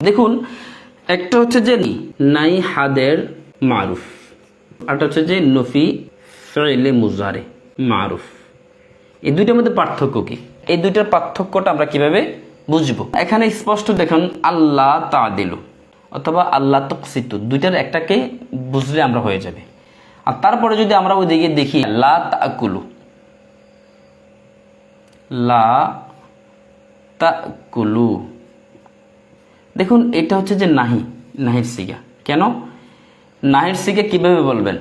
দেখুন, একটা হচ্ছে যে নাই হাদের মারুফ আরটা হচ্ছে যে নফি ফেলে মুজারে মারুফ। এই দুইটার মধ্যে পার্থক্য কি? এই দুইটার পার্থক্যটা আমরা কীভাবে বুঝব? এখানে স্পষ্ট দেখুন আল্লাহ তা দিল অথবা আল্লাহ তকসিতু, দুইটার একটাকে বুঝলে আমরা হয়ে যাবে। আর তারপরে যদি আমরা ওইদিকে দেখি, লা তাকুলু লা তাকুলু। দেখুন, এটা হচ্ছে যে নাহি, নাহির সিগা। কেন? নাহির সিগা কীভাবে বলবেন?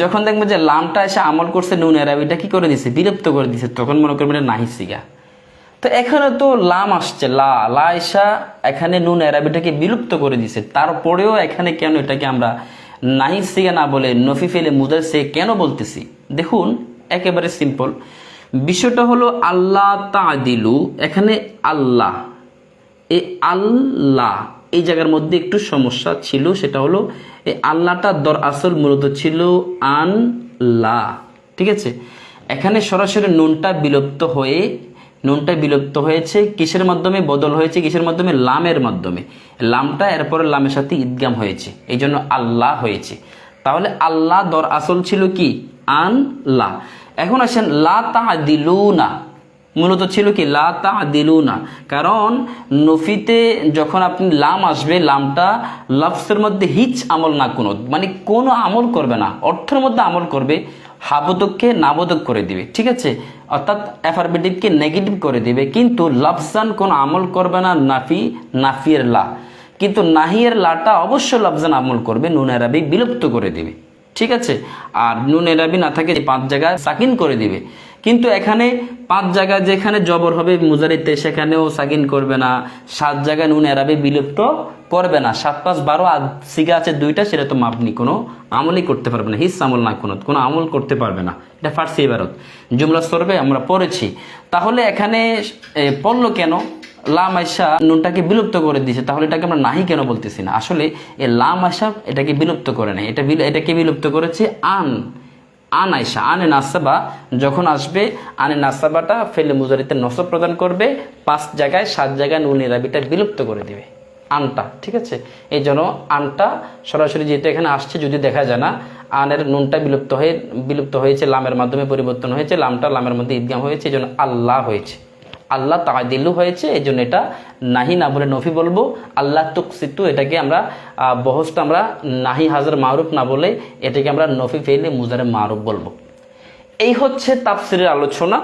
যখন দেখবেন যে লামটা এসে আমল করছে নুন এরাবিটা কী করে দিছে? বিরক্ত করে দিছে, তখন মনে করবেন এটা নাহির সিগা। তো এখানে তো লাম আসছে, লা লা এসা এখানে নুন এরাবিটাকে বিলুপ্ত করে দিছে। তারপরেও এখানে কেন এটাকে আমরা নাহির সিগা না বলে নফি ফেলে মুদার সে কেন বলতেছি? দেখুন, একেবারে সিম্পল বিষয়টা হলো আল্লাহ তাদিলু এখানে আল্লাহ। এই আল্লাহ। এই জায়গার মধ্যে একটু সমস্যা ছিল, সেটা হলো এই আল্লাহটা দর আসল মূলত ছিল আন লা ঠিক আছে? এখানে সরাসরি নুনটা বিলুপ্ত হয়ে, নুনটা বিলুপ্ত হয়েছে কিসের মাধ্যমে? বদল হয়েছে কিসের মাধ্যমে? লামের মাধ্যমে। লামটা এরপরে লামের সাথে ঈদগাম হয়েছে। এই জন্য আল্লাহ হয়েছে। তাহলে আল্লাহ দর আসল ছিল কি? আন লা এখন আসেন লা তা দিলুনা মূলত ছিল কি, লা তা দিলু না কারণ নফিতে যখন আপনি লাম আসবে, লামটা লফসের মধ্যে হিচ আমল না কোনো মানে কোনো আমল করবে না, অর্থের মধ্যে আমল করবে হাবোধককে নাবোধক করে দিবে, ঠিক আছে? অর্থাৎ অ্যাফারমেটিভকে নেগেটিভ করে দিবে, কিন্তু লফজান কোনো আমল করবে না, নাফি, নাফিয়ের লা। কিন্তু নাহিয়ের লাটা অবশ্য লফজান আমল করবে নুন এরাবি বিলুপ্ত করে দিবে, ঠিক আছে? আর নুন এরাবি না থাকে পাঁচ জায়গায় সাকিন করে দিবে। কিন্তু এখানে পাঁচ জায়গায় যেখানে জবর হবে মুজারিতে সেখানেও সাকিন করবে না। সাত জায়গায় নুন এরাবি বিলুপ্ত করবে না। সাত পাঁচ বারো সিগা আছে দুইটা, সেটা তো মাপনি। কোনো আমলই করতে পারবে না। হিস আমল না কোনো কোনো আমল করতে পারবে না। এটা ফার্সি এবারত জুমলা সরবে আমরা পড়েছি। তাহলে এখানে পড়ল কেন? লাম আয়সা নুনটাকে বিলুপ্ত করে দিয়েছে। তাহলে এটাকে আমরা নাহি কেন বলতেছি না? আসলে এই লাম আয়সা এটাকে বিলুপ্ত করে নাই। এটা এটাকে বিলুপ্ত করেছে আন। আন আয়সা আনে নাসাবা যখন আসবে, আনে নাসাবাটা ফেলে মুজারিতে নসব প্রদান করবে, পাঁচ জায়গায়, সাত জায়গায় নুন এরাবিটা বিলুপ্ত করে দেবে। আনটা, ঠিক আছে? এই জন্য আনটা সরাসরি যেটা এখানে আসছে, যদি দেখা যায় না, আনের নুনটা বিলুপ্ত হয়ে, বিলুপ্ত হয়েছে, লামের মাধ্যমে পরিবর্তন হয়েছে, লামটা লামের মধ্যে ঈদগাম হয়েছে, এই জন্য আল্লাহ হয়েছে। আল্লাহ তাদিল্লু হয়েছে এই জন্য এটা নাহি না বলে নফি বলব। আল্লাহ তুকসিতু, এটাকে আমরা বহস্ত আমরা নাহি হাজার মারুফ না বলে এটাকে আমরা নফি ফেলে মুজারে মারুফ বলব। এই হচ্ছে তাফসিরের আলোচনা।